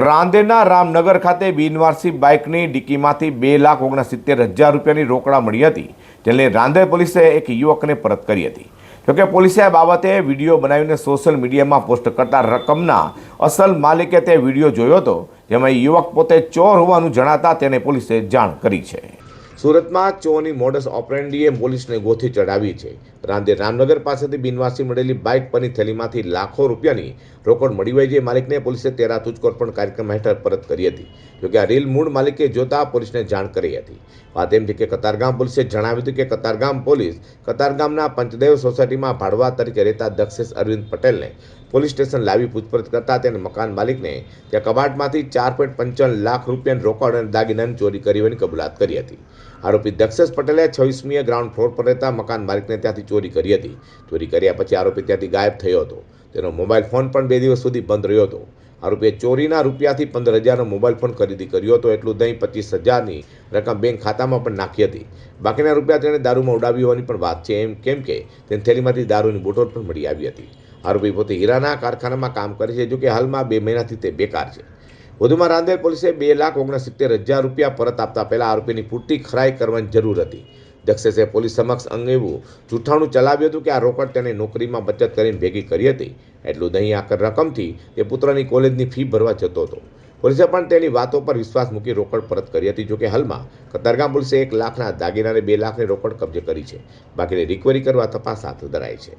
રાંદેરના રામનગર ખાતે બિનવારસી બાઇકની ડિક્કીમાંથી બે લાખ ઓગણસિત્તેર હજાર રૂપિયાની રોકડા મળી હતી, જેને રાંદેર પોલીસે એક યુવકને પરત કરી હતી. જોકે પોલીસે આ બાબતે વીડિયો બનાવીને સોશિયલ મીડિયામાં પોસ્ટ કરતા રકમના અસલ માલિકે તે વીડિયો જોયો હતો, જેમાં યુવક પોતે ચોર હોવાનું જણાતા તેને પોલીસે જાણ કરી છે. સુરતમાં ચોની મોડસ ઓપરેન્ડીએ પોલીસને ગોથી ચડાવી છે. રાંદેર રામનગર પાસેથી બિનવાસી મળેલી બાઇક પરની થેલીમાંથી લાખો રૂપિયાની રોકડ મળી હોય જે માલિકને પોલીસે તેરા તુચકોર પણ કાર્યક્રમ હેઠળ પરત કરી હતી. જોકે આ રીલ મૂળ માલિકે જોતા પોલીસને જાણ કરી હતી. વાત એમ છે કે કતારગામ પોલીસે જણાવ્યું હતું કે કતારગામ પોલીસ કતારગામના પંચદેવ સોસાયટીમાં ભાડવા તરીકે રહેતા દક્ષેશ અરવિંદ પટેલને પોલીસ સ્ટેશન લાવી પૂછપરછ કરતા તેને મકાન માલિકને ત્યાં કબાટમાંથી ચાર પોઈન્ટ પંચાવન લાખ રૂપિયાની રોકડ અને દાગીનાની ચોરી કરી હોવાની કબૂલાત કરી હતી. આરોપી દક્ષેશ પટેલે છવ્વીસમીએ ગ્રાઉન્ડ ફ્લોર પર રહેતા મકાન માલિકને ત્યાંથી ચોરી કરી હતી. ચોરી કર્યા પછી આરોપી ત્યાંથી ગાયબ થયો હતો. તેનો મોબાઈલ ફોન પણ બે દિવસ સુધી બંધ રહ્યો હતો. આરોપીએ ચોરીના રૂપિયાથી પંદર હજારનો મોબાઈલ ફોન ખરીદી કર્યો હતો, એટલું દહીં પચીસ હજારની રકમ બેંક ખાતામાં પણ નાખી હતી. બાકીના રૂપિયા તેણે દારૂમાં ઉડાવી હોવાની પણ વાત છે. એમ કેમ કે તેની થેલીમાંથી દારૂની બોટલ પણ મળી આવી હતી. આરોપી પોતે હીરાના કારખાનામાં કામ કરે છે. જો કે હાલમાં બે મહિનાથી તે બેકાર છે. વધુમાં રાંદેર પોલીસે બે લાખ ઓગણસિત્તેર હજાર રૂપિયા પરત આપતા પહેલા આરોપીની પૂરતી ખરાઈ કરવાની જરૂર હતી. દક્ષેશે પોલીસ સમક્ષ અંગે એવું જૂઠાણું ચલાવ્યું હતું કે આ રોકડ તેને નોકરીમાં બચત કરીને ભેગી કરી હતી. એટલું દહીં આકર રકમથી તે પુત્રની કોલેજની ફી ભરવા જતો હતો. પોલીસે પણ તેની વાતો પર વિશ્વાસ મૂકી રોકડ પરત કરી હતી. જોકે હાલમાં કતારગામ પોલીસે એક લાખના દાગીનાને બે લાખની રોકડ કબજે કરી છે. બાકીની રિકવરી કરવા તપાસ હાથ ધરાઈ છે.